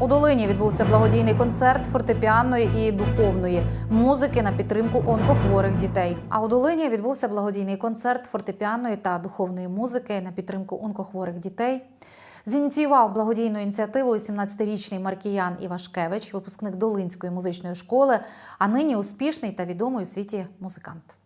У Долині відбувся благодійний концерт фортепіанної і духовної музики на підтримку онкохворих дітей. А у Долині відбувся благодійний концерт фортепіанної та духовної музики на підтримку онкохворих дітей. Зініціював благодійну ініціативу 17-річний Маркіян Івашкевич, випускник Долинської музичної школи, а нині успішний та відомий у світі музикант.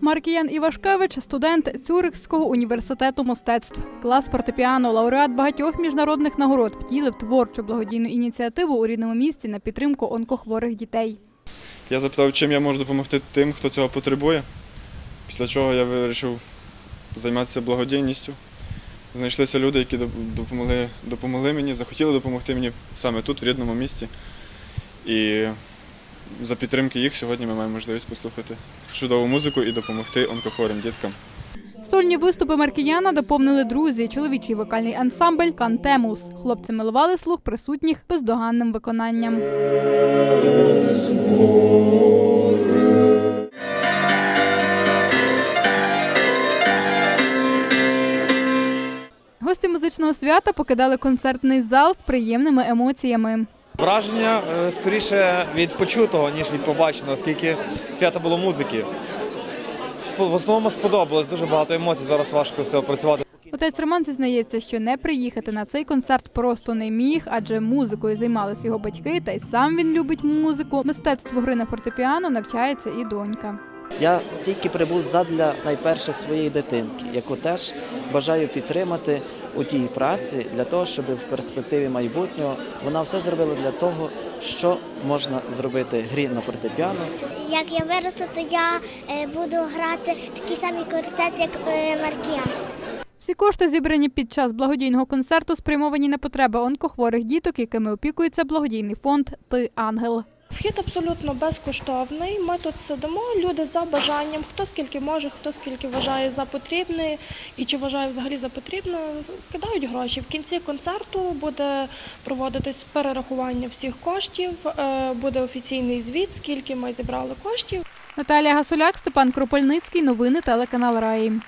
Маркіян Івашкевич студент Цюрихського університету мистецтв. Клас фортепіано, лауреат багатьох міжнародних нагород втілив творчу благодійну ініціативу у рідному місті на підтримку онкохворих дітей. Я запитав, чим я можу допомогти тим, хто цього потребує. Після чого я вирішив займатися благодійністю. Знайшлися люди, які допомогли, допомогли мені, захотіли допомогти мені саме тут, в рідному місті. І за підтримки їх сьогодні ми маємо можливість послухати чудову музику і допомогти онкохворим діткам. Сольні виступи Маркіяна доповнили друзі, чоловічий вокальний ансамбль Кантемус. Хлопці милували слух присутніх бездоганним виконанням. Гості музичного свята покидали концертний зал з приємними емоціями. Враження е, скоріше від почутого, ніж від побаченого, оскільки свято було музики. В основному сподобалось дуже багато емоцій. Зараз важко все опрацювати. Отець Роман зізнається, що не приїхати на цей концерт просто не міг, адже музикою займалися його батьки, та й сам він любить музику. Мистецтво гри на фортепіано навчається і донька. Я тільки прибув задля найперше своєї дитинки, яку теж бажаю підтримати у тій праці для того, щоб в перспективі майбутнього вона все зробила для того, що можна зробити грі на фортепіано Як я виросту, то я е, буду грати такий самий концерт, як е, Маркіян. Всі кошти, зібрані під час благодійного концерту, спрямовані на потреби онкохворих діток, якими опікується благодійний фонд Ти ангел. Вхід абсолютно безкоштовний. Ми тут сидимо, люди за бажанням, хто скільки може, хто скільки вважає за потрібне і чи вважає взагалі за потрібне, кидають гроші. В кінці концерту буде проводитись перерахування всіх коштів, е, буде офіційний звіт, скільки ми зібрали коштів. Наталія Гасуляк, Степан Кропельницький. Новини телеканал Раї.